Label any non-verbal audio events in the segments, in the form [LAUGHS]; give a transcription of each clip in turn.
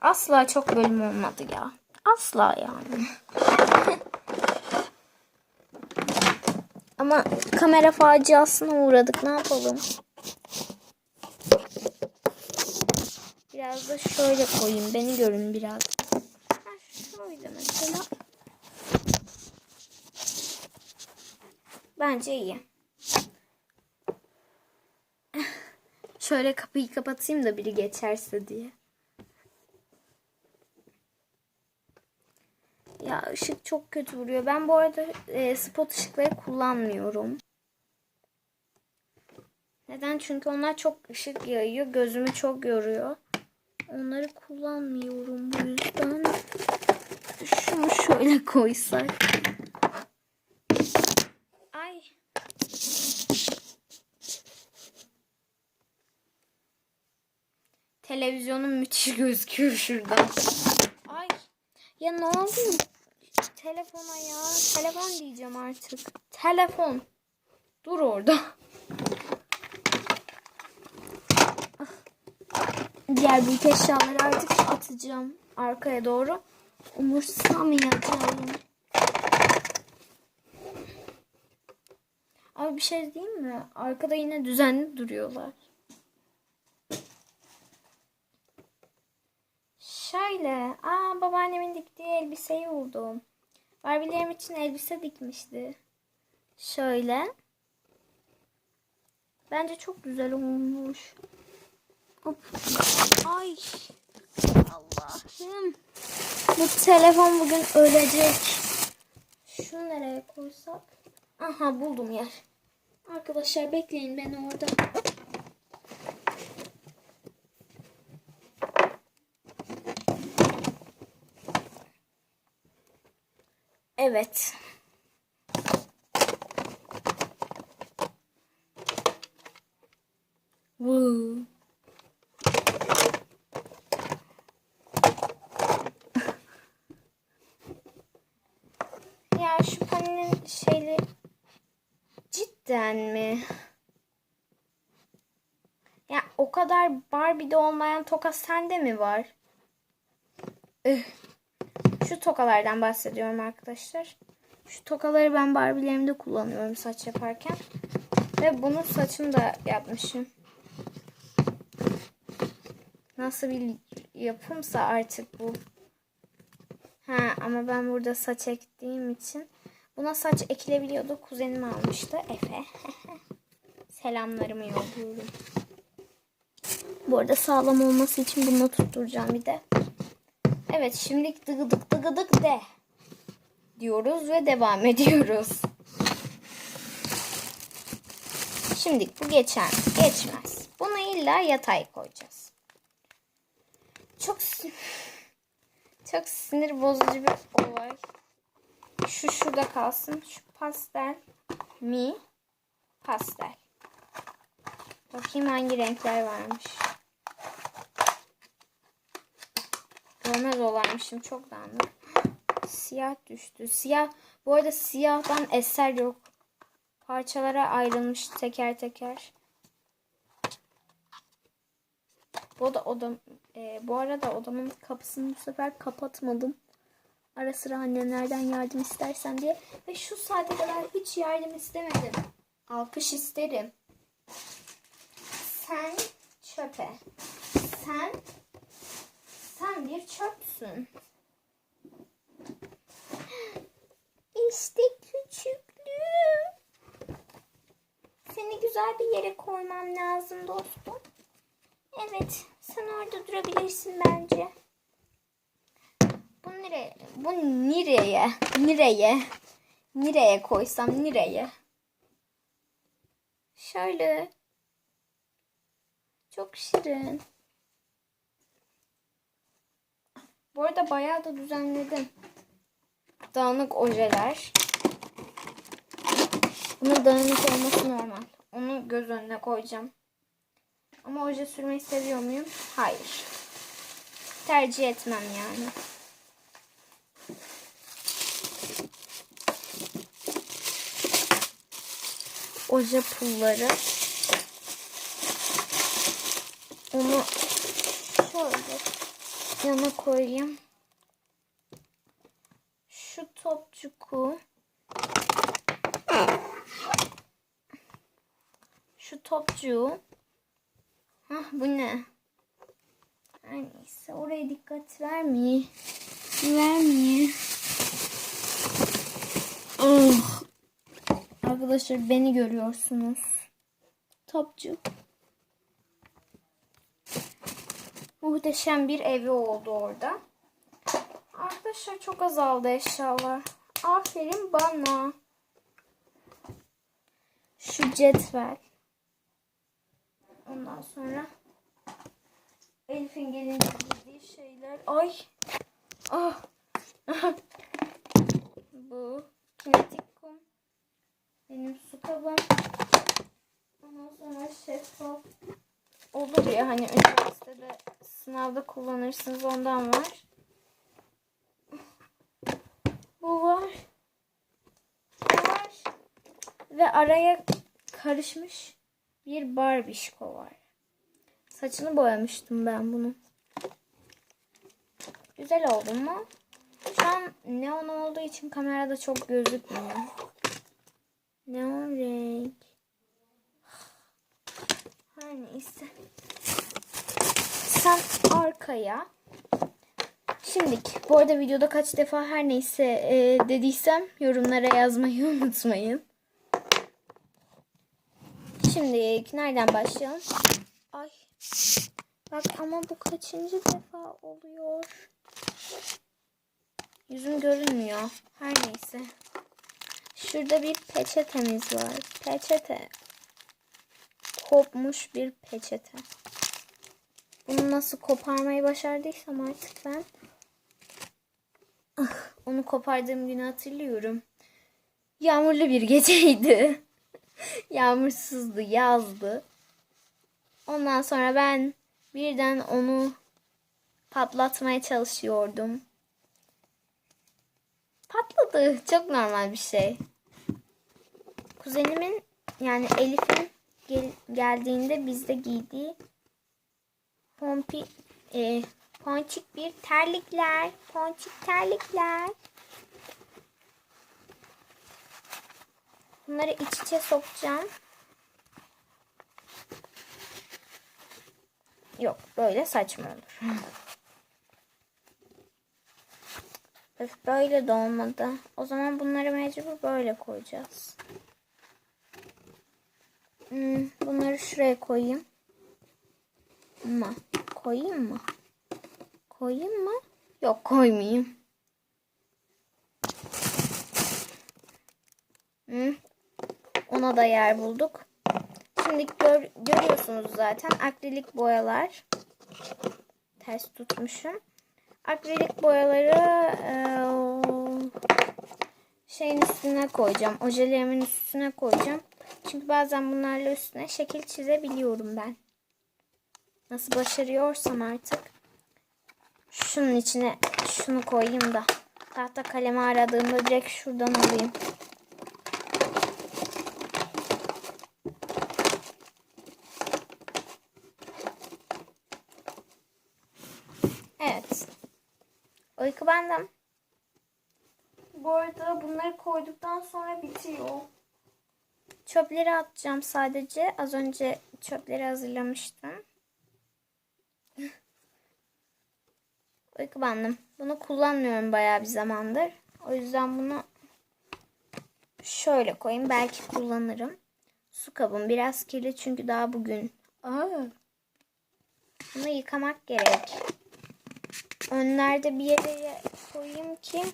Asla çok bölüm olmadı ya. Asla yani. Ama kamera faciasına uğradık. Ne yapalım? Biraz da şöyle koyayım. Beni görün biraz. Şöyle mesela. Bence iyi. Şöyle kapıyı kapatayım da biri geçerse diye. Ya ışık çok kötü vuruyor. Ben bu arada e, spot ışıkları kullanmıyorum. Neden? Çünkü onlar çok ışık yayıyor. Gözümü çok yoruyor. Onları kullanmıyorum bu yüzden. Şunu şöyle koysak. Ay. Televizyonum müthiş gözüküyor şuradan. Ay. Ya ne oldu? Telefona ya. Telefon diyeceğim artık. Telefon. Dur orada. Diğer büyük eşyaları artık atacağım arkaya doğru. Umursamayacağım. Abi bir şey diyeyim mi? Arkada yine düzenli duruyorlar. Şöyle. Aa babaannemin diktiği elbiseyi buldum. Barbie'lerim için elbise dikmişti. Şöyle. Bence çok güzel olmuş. Hop. Ay. Allah'ım. Bu telefon bugün ölecek. Şunu nereye koysak? Aha buldum yer. Arkadaşlar bekleyin beni orada. Evet. Woo. ya şu panelin şeyleri cidden mi? Ya o kadar Barbie'de olmayan toka sende mi var? Üh. Şu tokalardan bahsediyorum arkadaşlar. Şu tokaları ben Barbie'lerimde kullanıyorum saç yaparken. Ve bunu saçımı da yapmışım. Nasıl bir yapımsa artık bu. Ha ama ben burada saç ektiğim için buna saç ekilebiliyordu. Kuzenim almıştı. Efe. [LAUGHS] Selamlarımı yolluyorum. Bu arada sağlam olması için bunu tutturacağım bir de. Evet şimdi dıgıdık dıgıdık de diyoruz ve devam ediyoruz. Şimdi bu geçer geçmez. Bunu illa yatay koyacağız. Çok çok sinir bozucu bir olay. Şu şurada kalsın. Şu pastel mi? Pastel. Bakayım hangi renkler varmış. Görmez olaymışım. Çok dağınık. Siyah düştü. Siyah. Bu arada siyahdan eser yok. Parçalara ayrılmış teker teker. Bu da odam. e, bu arada odamın kapısını bu sefer kapatmadım. Ara sıra annemlerden yardım istersen diye. Ve şu saate kadar hiç yardım istemedim. Alkış isterim. Sen çöpe. Sen sen bir çöpsün. İşte küçüklüğüm. Seni güzel bir yere koymam lazım dostum. Evet, sen orada durabilirsin bence. Bu nereye? Bu nereye? Nereye? Nereye koysam nereye? Şöyle. Çok şirin. Bu arada bayağı da düzenledim. Dağınık ojeler. Bunun dağınık olması normal. Onu göz önüne koyacağım. Ama oje sürmeyi seviyor muyum? Hayır. Tercih etmem yani. Oje pulları. Onu yana koyayım. Şu topçuku. Şu topçuğu. Hah bu ne? Her neyse oraya dikkat vermeye. Vermeye. Oh. Arkadaşlar beni görüyorsunuz. Topçuk. Muhteşem bir evi oldu orada. Arkadaşlar çok azaldı eşyalar. Aferin bana. Şu cetvel. Ondan sonra Elif'in gelince giydiği şeyler. Ay. Ah. [LAUGHS] Bu kinetik kum. Benim su kabım. Ondan sonra şeffaf olur ya hani üniversitede sınavda kullanırsınız ondan var. Bu var. Bu var. Ve araya karışmış bir barbişko var. Saçını boyamıştım ben bunu. Güzel oldu mu? Şu an neon olduğu için kamerada çok gözükmüyor. Neon renk. [SIGHS] Her neyse. Sen arkaya. Şimdilik bu arada videoda kaç defa her neyse e, dediysem yorumlara yazmayı [LAUGHS] unutmayın. Şimdi nereden başlayalım? Ay. Bak ama bu kaçıncı defa oluyor? Yüzüm görünmüyor. Her neyse. Şurada bir peçetemiz var. Peçete. Kopmuş bir peçete. Bunu nasıl koparmayı başardıysam artık ben. Ah, onu kopardığım günü hatırlıyorum. Yağmurlu bir geceydi. [LAUGHS] Yağmursuzdu, yazdı. Ondan sonra ben birden onu patlatmaya çalışıyordum. Patladı. Çok normal bir şey. Kuzenimin yani Elif'in gel- geldiğinde bizde giydiği pompi e, ponçik bir terlikler. Ponçik terlikler. Bunları iç içe sokacağım. Yok böyle saçma olur. [LAUGHS] Böyle de olmadı. O zaman bunları mecbur böyle koyacağız. Hmm, bunları şuraya koyayım. Mı? Koyayım mı? Koyayım mı? Yok koymayayım. Hmm. Ona da yer bulduk. Şimdi gör, görüyorsunuz zaten akrilik boyalar. Ters tutmuşum. Akrilik boyaları e, şeyin üstüne koyacağım. Ojelerimin üstüne koyacağım. Çünkü bazen bunlarla üstüne şekil çizebiliyorum ben. Nasıl başarıyorsam artık. Şunun içine şunu koyayım da. Tahta kalemi aradığımda direkt şuradan alayım. Evet. Uyku benden. Bu arada bunları koyduktan sonra bitiyor. Çöpleri atacağım sadece. Az önce çöpleri hazırlamıştım. Uyku bandım. Bunu kullanmıyorum bayağı bir zamandır. O yüzden bunu şöyle koyayım. Belki kullanırım. Su kabım biraz kirli çünkü daha bugün. Aa. Bunu yıkamak gerek. Önlerde bir yere koyayım ki.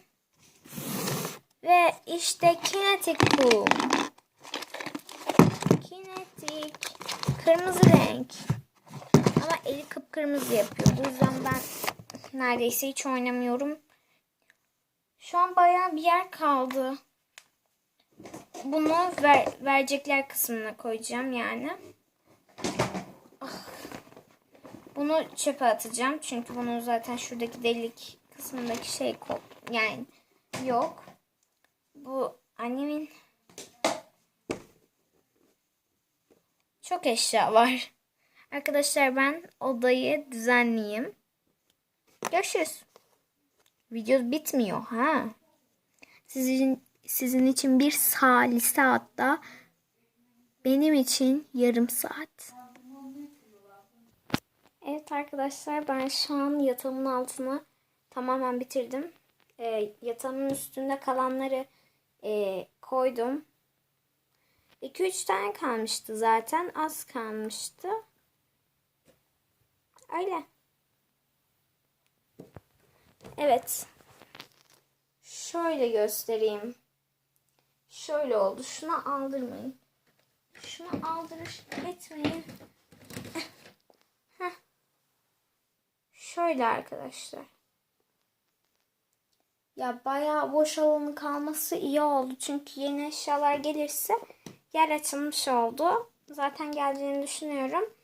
Ve işte kinetik bu. Kinetik. Kırmızı renk. Ama eli kıpkırmızı yapıyor. Bu yüzden ben neredeyse hiç oynamıyorum. Şu an bayağı bir yer kaldı. Bunu ver, verecekler kısmına koyacağım yani. Ah. Bunu çöpe atacağım. Çünkü bunun zaten şuradaki delik kısmındaki şey yani yok. Bu annemin çok eşya var. Arkadaşlar ben odayı düzenleyeyim. Görüşürüz. Video bitmiyor ha. Sizin sizin için bir salise hatta benim için yarım saat. Evet arkadaşlar ben şu an yatağımın altına tamamen bitirdim. Ee, yatağımın üstünde kalanları e, koydum. 2-3 tane kalmıştı zaten. Az kalmıştı. Öyle. Evet. Şöyle göstereyim. Şöyle oldu. Şuna aldırmayın. Şuna aldırış etmeyin. Şöyle arkadaşlar. Ya bayağı boş alanı kalması iyi oldu. Çünkü yeni eşyalar gelirse yer açılmış oldu. Zaten geleceğini düşünüyorum.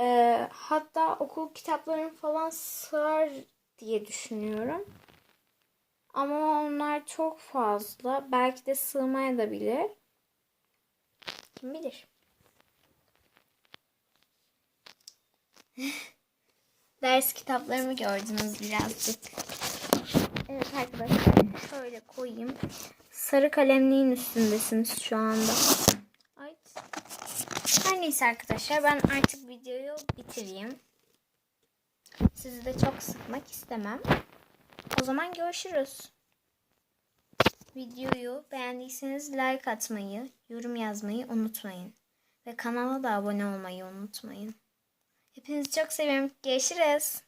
Ee, hatta okul kitaplarım falan sığar diye düşünüyorum. Ama onlar çok fazla. Belki de sığmaya da bilir. Kim bilir? [LAUGHS] Ders kitaplarımı gördünüz birazcık. Evet arkadaşlar şöyle koyayım. Sarı kalemliğin üstündesiniz şu anda. Ay. Her neyse arkadaşlar ben artık videoyu bitireyim. Sizi de çok sıkmak istemem. O zaman görüşürüz. Videoyu beğendiyseniz like atmayı, yorum yazmayı unutmayın. Ve kanala da abone olmayı unutmayın. Hepinizi çok seviyorum. Görüşürüz.